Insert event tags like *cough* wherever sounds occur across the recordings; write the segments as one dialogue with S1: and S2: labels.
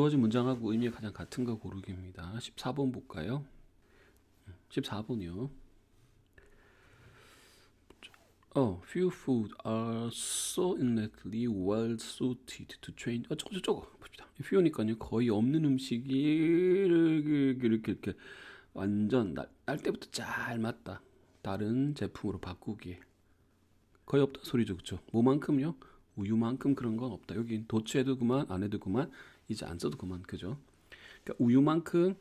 S1: 주어진 문장하고 의미가 가장 같은 거 고르기입니다. 14번 볼까요? 14번이요. 어, few food are so innately well suited to train. 어쩌고 저쩌고 봅시다. few니까요 거의 없는 음식이 이렇게 이렇게, 이렇게 완전 날, 날 때부터 잘 맞다. 다른 제품으로 바꾸기에 거의 없다 소리죠, 그렇죠? 뭐만큼요? 우유만큼 그런 건 없다. 여기 도치해도 그만, 안 해도 그만, 이제 안 써도 그만, 그죠? 그러니까 우유만큼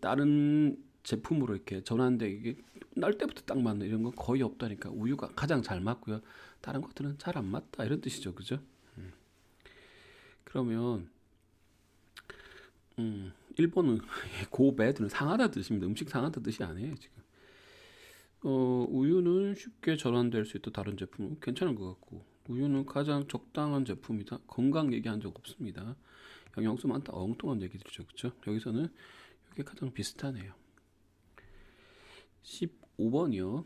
S1: 다른 제품으로 이렇게 전환돼 이게 날 때부터 딱 맞는 이런 건 거의 없다니까 우유가 가장 잘 맞고요. 다른 것들은 잘 안 맞다 이런 뜻이죠, 그죠? 음. 그러면 음, 1번은 고 배드는 상하다 뜻입니다. 음식 상하다 뜻이 아니에요, 지금. 어, 우유는 쉽게 전환될 수 있다 다른 제품은 괜찮은 것 같고 우유는 가장 적당한 제품이다. 건강 얘기한 적 없습니다. 영양소 많다. 엉뚱한 얘기들이죠. 그렇죠? 여기서는 이게 가장 비슷하네요. 15번이요.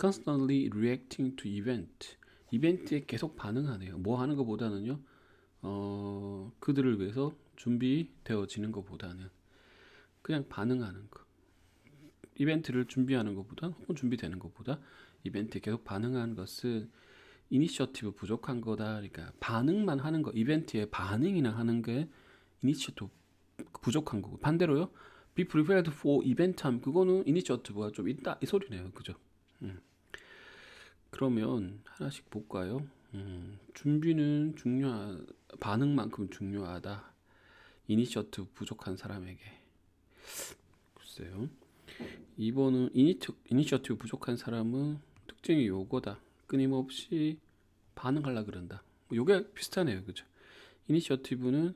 S1: constantly reacting to event. 이벤트에 계속 반응하네요. 뭐 하는 것보다는요. 어, 그들을 위해서 준비되어지는 것보다는 그냥 반응하는 거. 이벤트를 준비하는 것보다 혹은 준비되는 것보다 이벤트에 계속 반응하는 것은 이니셔티브 부족한 거다. 그러니까 반응만 하는 거, 이벤트에 반응이나 하는 게 이니셔티브 부족한 거고 반대로요. be prepared for event time 그거는 이니셔티브가 좀 있다 이 소리네요. 그죠? 음. 그러면 하나씩 볼까요? 음, 준비는 중요하 반응만큼 중요하다. 이니셔티브 부족한 사람에게 글쎄요. 2번은 이니셔, 이니셔티브 부족한 사람은 특징이 요거다. 끊임없이 반응하려 그런다. 뭐 요게 비슷하네요. 그죠? 이니셔티브는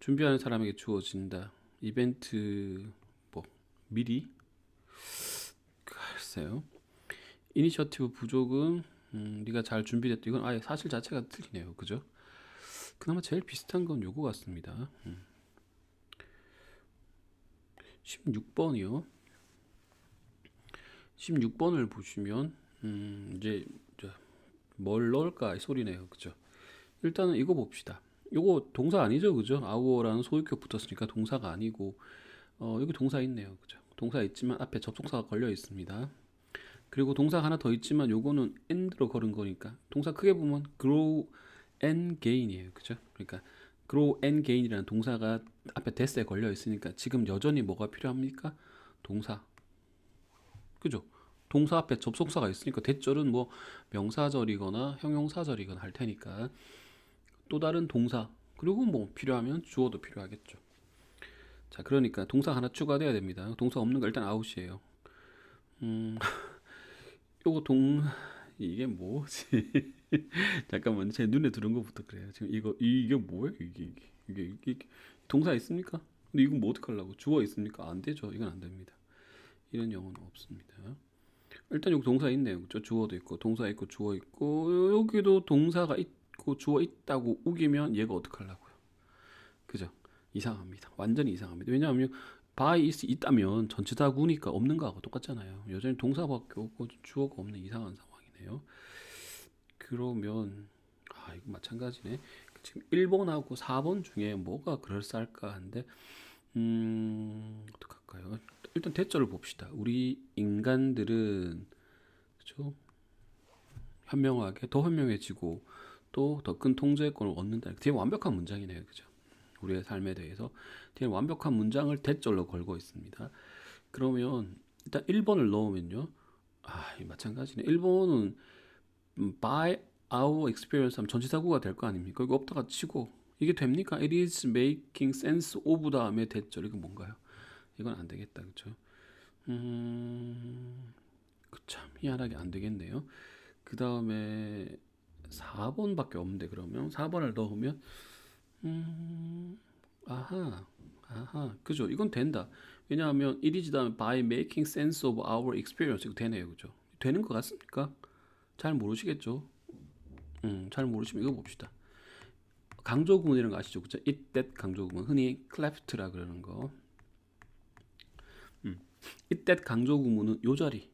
S1: 준비하는 사람에게 주어진다. 이벤트 뭐 미리 글쎄요. 이니셔티브 부족은 음, 네가 잘 준비됐다. 이건 아예 사실 자체가 틀리네요. 그죠? 그나마 제일 비슷한 건 요거 같습니다. 음. 16번이요. 16번을 보시면 음, 이제 뭘 넣을까 이 소리네요. 그죠? 일단은 이거 봅시다. 이거 동사 아니죠, 그죠? 아우어라는 소유격 붙었으니까 동사가 아니고 어, 여기 동사 있네요, 그죠? 동사 있지만 앞에 접속사가 걸려 있습니다. 그리고 동사 하나 더 있지만 요거는 and로 걸은 거니까 동사 크게 보면 grow and gain이에요, 그죠? 그러니까 grow and gain이라는 동사가 앞에 that에 걸려 있으니까 지금 여전히 뭐가 필요합니까? 동사, 그죠? 동사 앞에 접속사가 있으니까 대절은 뭐 명사절이거나 형용사절이거나 할 테니까 또 다른 동사 그리고 뭐 필요하면 주어도 필요하겠죠. 자, 그러니까 동사 하나 추가돼야 됩니다. 동사 없는 거 일단 아웃이에요. 음, *laughs* 요거 동 이게 뭐지? *laughs* 잠깐만 제 눈에 들은 것부터 그래요. 지금 이거 이게 뭐예요? 이게 이게 이게, 이게, 이게 동사 있습니까? 근데 이건 뭐 어떻게 하려고? 주어 있습니까? 안 되죠. 이건 안 됩니다. 이런 영어는 없습니다. 일단 여기 동사 있네요. 그죠? 주어도 있고 동사 있고 주어 있고 여기도 동사가 있고 주어 있다고 우기면 얘가 어떻게 하려고요? 그죠? 이상합니다. 완전히 이상합니다. 왜냐하면 by is 있다면 전체 다 구니까 없는 거하고 똑같잖아요. 여전히 동사밖에 없고 주어가 없는 이상한 상황이네요. 그러면 아 이거 마찬가지네. 지금 1번하고 4번 중에 뭐가 그럴싸할까 한데 음? 일단 대절을 봅시다. 우리 인간들은 그렇죠? 현명하게 더 현명해지고 또 더 큰 통제권을 얻는다. 되게 완벽한 문장이네요. 그죠? 우리의 삶에 대해서 되게 완벽한 문장을 대절로 걸고 있습니다. 그러면 일단 1번을 넣으면요. 아, 마찬가지네. 1번은 by our experience 하면 전치사구가 될 거 아닙니까? 이거 없다가 치고 이게 됩니까? It is making sense of 다음에 대절 이거 뭔가요? 이건 안 되겠다, 그렇죠? 음, 참 희한하게 안 되겠네요. 그 다음에 4번밖에 없는데 그러면 4번을 넣으면 음, 아하, 아하, 그죠? 이건 된다. 왜냐하면 it is 다음에 by making sense of our experience 이거 되네요, 그죠? 되는 것 같습니까? 잘 모르시겠죠? 음, 잘 모르시면 이거 봅시다. 강조구문이라는 거 아시죠? 그죠? it that 강조구문 흔히 cleft라 그러는 거. 음. it that 강조 구문은 요 자리.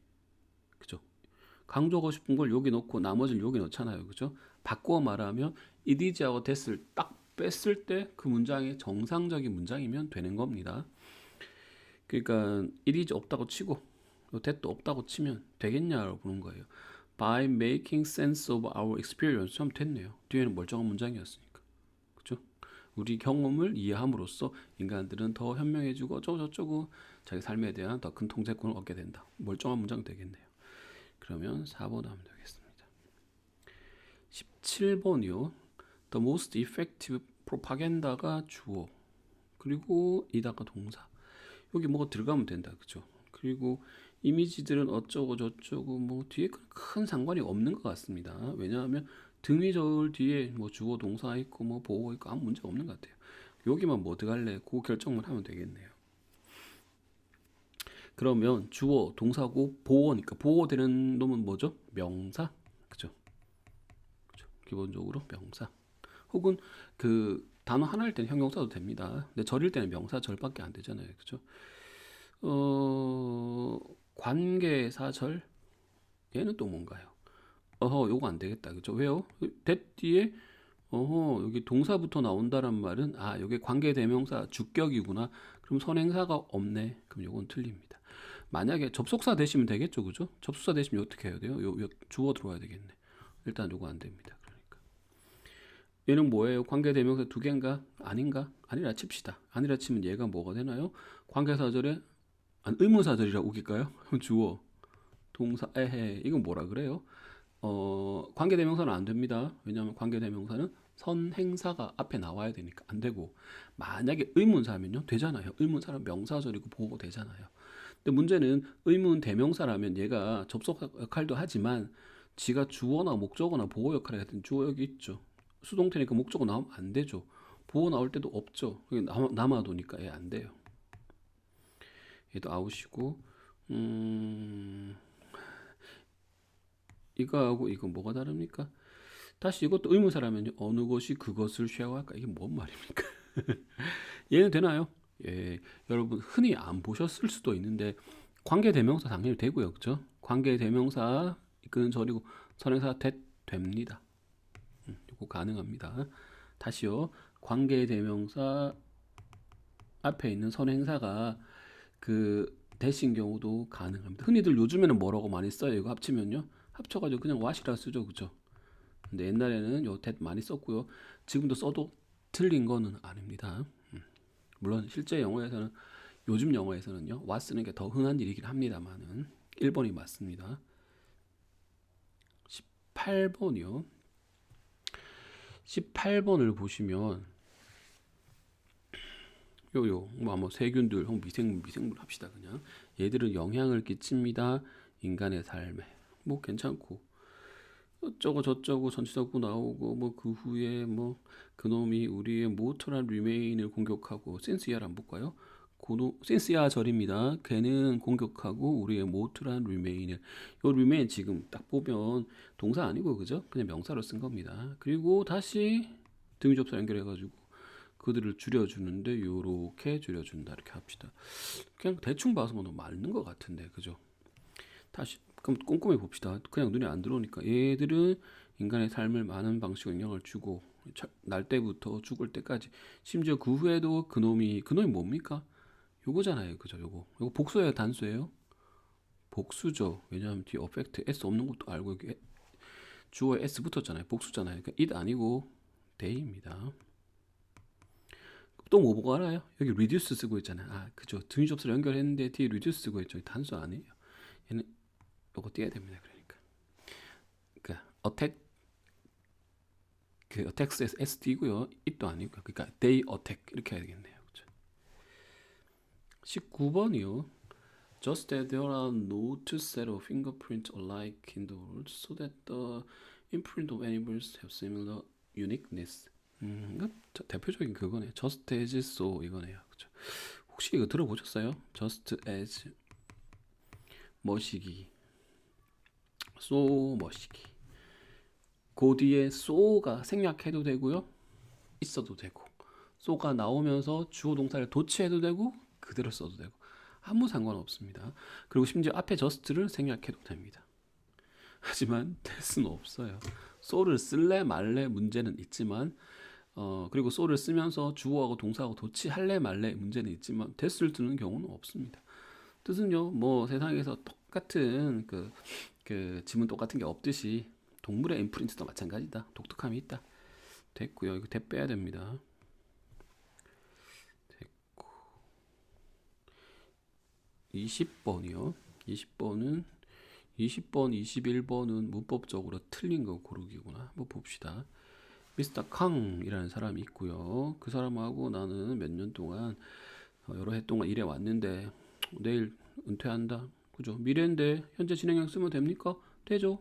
S1: 그죠? 강조하고 싶은 걸 여기 넣고 나머지를 여기 넣잖아요. 그죠? 바꾸어 말하면 is하고 that을 딱 뺐을 때 그 문장이 정상적인 문장이면 되는 겁니다. 그러니까 is 없다고 치고 that도 없다고 치면 되겠냐고 보는 거예요. By making sense of our experience 하면 됐네요. 뒤에는 멀쩡한 문장이었으니까. 그죠? 우리 경험을 이해함으로써 인간들은 더 현명해지고 어쩌고 저쩌고 자기 삶에 대한 더 큰 통제권을 얻게 된다. 멀쩡한 문장 되겠네요. 그러면 4번 하면 되겠습니다. 17번이요. The most effective propaganda가 주어. 그리고 이다가 동사. 여기 뭐가 들어가면 된다. 그죠? 그리고 이미지들은 어쩌고 저쩌고 뭐 뒤에 큰 상관이 없는 것 같습니다. 왜냐하면 등위절 뒤에 뭐 주어 동사 있고 뭐 보호 있고 아무 문제 없는 것 같아요. 여기만 뭐 어떡할래? 그 결정만 하면 되겠네요. 그러면 주어 동사고 보어니까 보어되는 놈은 뭐죠? 명사. 그죠? 그죠? 기본적으로 명사. 혹은 그 단어 하나일 때는 형용사도 됩니다. 근데 절일 때는 명사 절밖에 안 되잖아요. 그죠? 어, 관계사 절 얘는 또 뭔가요? 어허, 요거 안 되겠다. 그죠? 왜요? that 뒤에 어허, 여기 동사부터 나온다란 말은 아, 여기 관계 대명사 주격이구나. 그럼 선행사가 없네. 그럼 요건 틀립니다. 만약에 접속사 되시면 되겠죠. 그죠? 접속사 되시면 어떻게 해야 돼요? 요, 요 주어 들어와야 되겠네. 일단 요거 안 됩니다. 그러니까. 얘는 뭐예요? 관계 대명사 두 개인가? 아닌가? 아니라 칩시다. 아니라 치면 얘가 뭐가 되나요? 관계사절에 안 의문사절이라 우길까요? *laughs* 주어 동사 에헤 이건 뭐라 그래요? 어 관계 대명사는 안 됩니다. 왜냐하면 관계 대명사는 선행사가 앞에 나와야 되니까 안 되고 만약에 의문사면요 되잖아요. 의문사는 명사절이고 보고 되잖아요. 근데 문제는 의문 대명사라면 얘가 접속 역할도 하지만 지가 주어나 목적어나 보호 역할을 하든 주어 여기 있죠. 수동태니까 목적어 나오면 안 되죠. 보호 나올 때도 없죠. 남아, 남아도니까 얘 안 돼요. 얘도 아웃이고 음 이거하고 이거 뭐가 다릅니까? 다시 이것도 의문사라면 어느 것이 그것을 쉐어할까 이게 뭔 말입니까? *laughs* 얘는 되나요? 예, 여러분 흔히 안 보셨을 수도 있는데 관계 대명사 당연히 되고요, 그죠? 관계 대명사 이끄는 절이고 선행사 대 됩니다. 음, 이거 가능합니다. 다시요, 관계 대명사 앞에 있는 선행사가 그 대신 경우도 가능합니다. 흔히들 요즘에는 뭐라고 많이 써요? 이거 합치면요. 합쳐가지고 그냥 what이라 쓰죠, 그죠? 근데 옛날에는 요 that 많이 썼고요. 지금도 써도 틀린 거는 아닙니다. 음. 물론 실제 영어에서는 요즘 영어에서는요 what 쓰는 게 더 흔한 일이긴 합니다만은 1번이 맞습니다. 18번이요. 18번을 보시면 요요 뭐 세균들 미생물 미생물 합시다 그냥 얘들은 영향을 끼칩니다 인간의 삶에 뭐 괜찮고 어쩌고 저쩌고 전치사구 나오고 뭐 그 후에 뭐 그놈이 우리의 모토란 리메인을 공격하고 센스야를 안 볼까요? 고노 센스야 절입니다. 걔는 공격하고 우리의 모토란 리메인을 요 리메인 지금 딱 보면 동사 아니고 그죠? 그냥 명사로 쓴 겁니다. 그리고 다시 등위접사 연결해가지고 그들을 줄여주는데 요렇게 줄여준다 이렇게 합시다. 그냥 대충 봐서 뭐 맞는 것 같은데 그죠? 다시 그럼 꼼꼼히 봅시다. 그냥 눈에 안 들어오니까 얘들은 인간의 삶을 많은 방식으로 영향을 주고 날 때부터 죽을 때까지 심지어 그 후에도 그놈이 그놈이 뭡니까? 요거잖아요, 그죠? 요거 요거 복수예요, 단수예요? 복수죠. 왜냐하면 뒤에 어펙트 s 없는 것도 알고 여기 주어에 s 붙었잖아요. 복수잖아요. 그러니까 it 아니고 day입니다. 또 뭐 보고 알아요? 여기 reduce 쓰고 있잖아요. 아, 그죠. 등위 접수를 연결했는데 뒤에 reduce 쓰고 있죠. 단수 아니에요. 얘는 요거 띄어야 됩니다. 그러니까. 그러니까 attack 그 attacks에서 s 띄고요. it도 아니고 그러니까 they attack 이렇게 해야 되겠네요. 그죠. 19번이요. Just that there are no two set of fingerprints alike in the world, so that the imprint of animals have similar uniqueness. 음, 대표적인 그거네요. Just as so 이거네요. 그죠? 혹시 이거 들어보셨어요? Just as 머시기, so 머시기. 그 뒤에 so가 생략해도 되고요, 있어도 되고, so가 나오면서 주어 동사를 도치해도 되고 그대로 써도 되고 아무 상관없습니다. 그리고 심지어 앞에 just를 생략해도 됩니다. 하지만 that은 없어요. so를 쓸래 말래 문제는 있지만 어, 그리고 so를 쓰면서 주어하고 동사하고 도치할래 말래 문제는 있지만 됐을 뜨는 경우는 없습니다. 뜻은요, 뭐 세상에서 똑같은 그, 그 지문 똑같은 게 없듯이 동물의 임프린트도 마찬가지다. 독특함이 있다. 됐고요. 이거 대 빼야 됩니다. 됐고. 20번이요. 20번은 20번, 21번은 문법적으로 틀린 거 고르기구나. 한번 봅시다. 미스터 캉이라는 사람이 있고요. 그 사람하고 나는 몇 년 동안 어, 여러 해 동안 일해 왔는데 내일 은퇴한다. 그죠? 미래인데 현재 진행형 쓰면 됩니까? 되죠.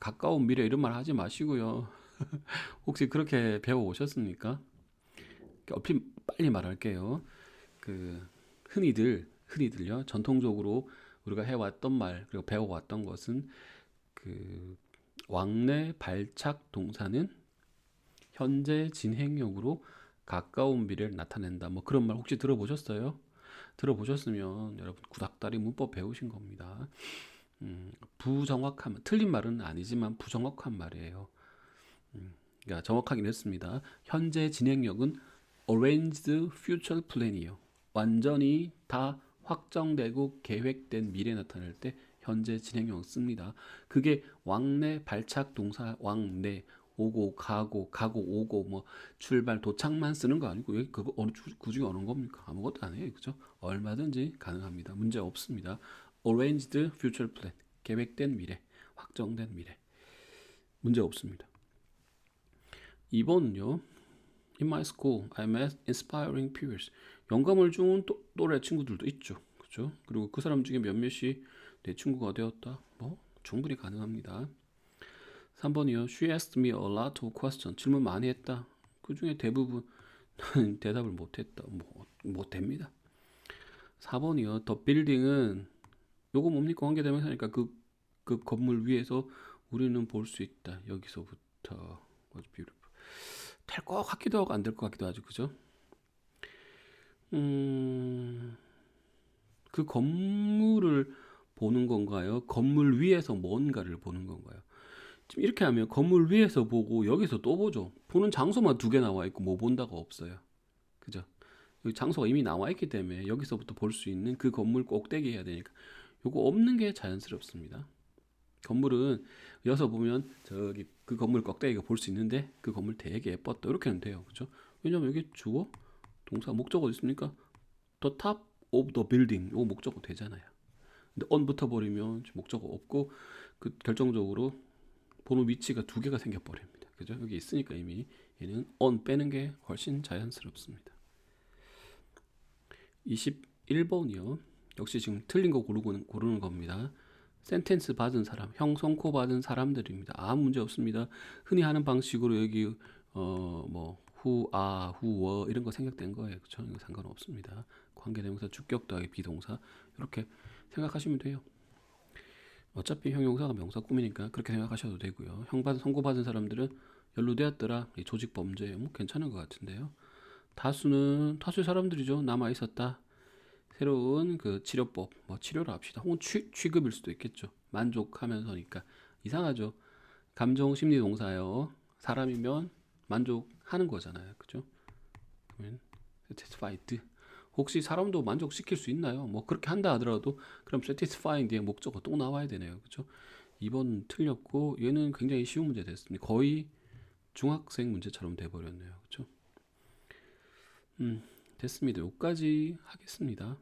S1: 가까운 미래 이런 말 하지 마시고요. *laughs* 혹시 그렇게 배워 오셨습니까? 어필 빨리 말할게요. 그 흔히들 흔히들요. 전통적으로 우리가 해왔던 말 그리고 배워왔던 것은 그 왕래 발착 동사는 현재 진행형으로 가까운 미래를 나타낸다. 뭐 그런 말 혹시 들어보셨어요? 들어보셨으면 여러분 구닥다리 문법 배우신 겁니다. 음, 부정확한 틀린 말은 아니지만 부정확한 말이에요. 음, 그러니까 정확하긴 했습니다. 현재 진행력은 arranged future plan이에요. 완전히 다 확정되고 계획된 미래 나타낼 때 현재 진행형 씁니다. 그게 왕래 발착 동사 왕래 오고 가고 가고 오고 뭐 출발 도착만 쓰는 거 아니고 여기 그거 어느 주- 그 중에 어느 겁니까? 아무것도 아니에요. 그죠? 얼마든지 가능합니다. 문제 없습니다. arranged future plan 계획된 미래, 확정된 미래. 문제 없습니다. 2번은요. In my school, I met inspiring peers. 영감을 주는 또, 또래 친구들도 있죠. 그죠? 그리고 그 사람 중에 몇몇이 내 친구가 되었다. 뭐 충분히 가능합니다. 3번이요. She asked me a lot of questions. 질문 많이 했다. 그 중에 대부분 *laughs* 대답을 못했다. 뭐, 못 됩니다. 4번이요. The building은 요거 뭡니까? 관계대명사니까 그, 그 건물 위에서 우리는 볼 수 있다. 여기서부터. was beautiful. 될것 같기도 하고 안 될 것 같기도 하죠. 그죠? 음, 그 건물을 보는 건가요? 건물 위에서 뭔가를 보는 건가요? 지금 이렇게 하면 건물 위에서 보고 여기서 또 보죠. 보는 장소만 두 개 나와 있고 뭐 본다가 없어요. 그죠? 여기 장소가 이미 나와 있기 때문에 여기서부터 볼 수 있는 그 건물 꼭대기 해야 되니까 요거 없는 게 자연스럽습니다. 건물은 여기서 보면 저기 그 건물 꼭대기가 볼 수 있는데 그 건물 되게 예뻤다 이렇게 하면 돼요. 그죠? 왜냐면 여기 주어 동사 목적어 있습니까? The top of the building 요거 목적어 되잖아요. 근데 on 붙어 버리면 목적어 없고 그 결정적으로 보는 위치가 두 개가 생겨 버립니다. 그죠? 여기 있으니까 이미 얘는 on 빼는 게 훨씬 자연스럽습니다. 21번이요. 역시 지금 틀린 거 고르고, 고르는 겁니다. 센텐스 받은 사람, 형성코 받은 사람들입니다. 아무 문제 없습니다. 흔히 하는 방식으로 여기 어뭐 who, are, who, were 이런 거 생각된 거예요. 그렇죠? 상관없습니다. 관계대명사, 주격 더하기 비동사 이렇게 생각하시면 돼요. 어차피 형용사가 명사 꾸미니까 그렇게 생각하셔도 되고요. 형받은 선고받은 사람들은 연루되었더라. 이 조직 범죄예요. 뭐 괜찮은 것 같은데요. 다수는 다수의 사람들이죠. 남아 있었다. 새로운 그 치료법, 뭐 치료를 합시다. 혹은 취, 취급일 수도 있겠죠. 만족하면서니까 이상하죠. 감정 심리 동사요. 사람이면 만족하는 거잖아요. 그죠? 그러면 satisfied. 혹시 사람도 만족시킬 수 있나요? 뭐 그렇게 한다 하더라도 그럼 satisfying 뒤에 목적어 또 나와야 되네요. 그죠? 2번 틀렸고 얘는 굉장히 쉬운 문제 됐습니다. 거의 중학생 문제처럼 돼 버렸네요. 그죠? 음, 됐습니다. 여기까지 하겠습니다.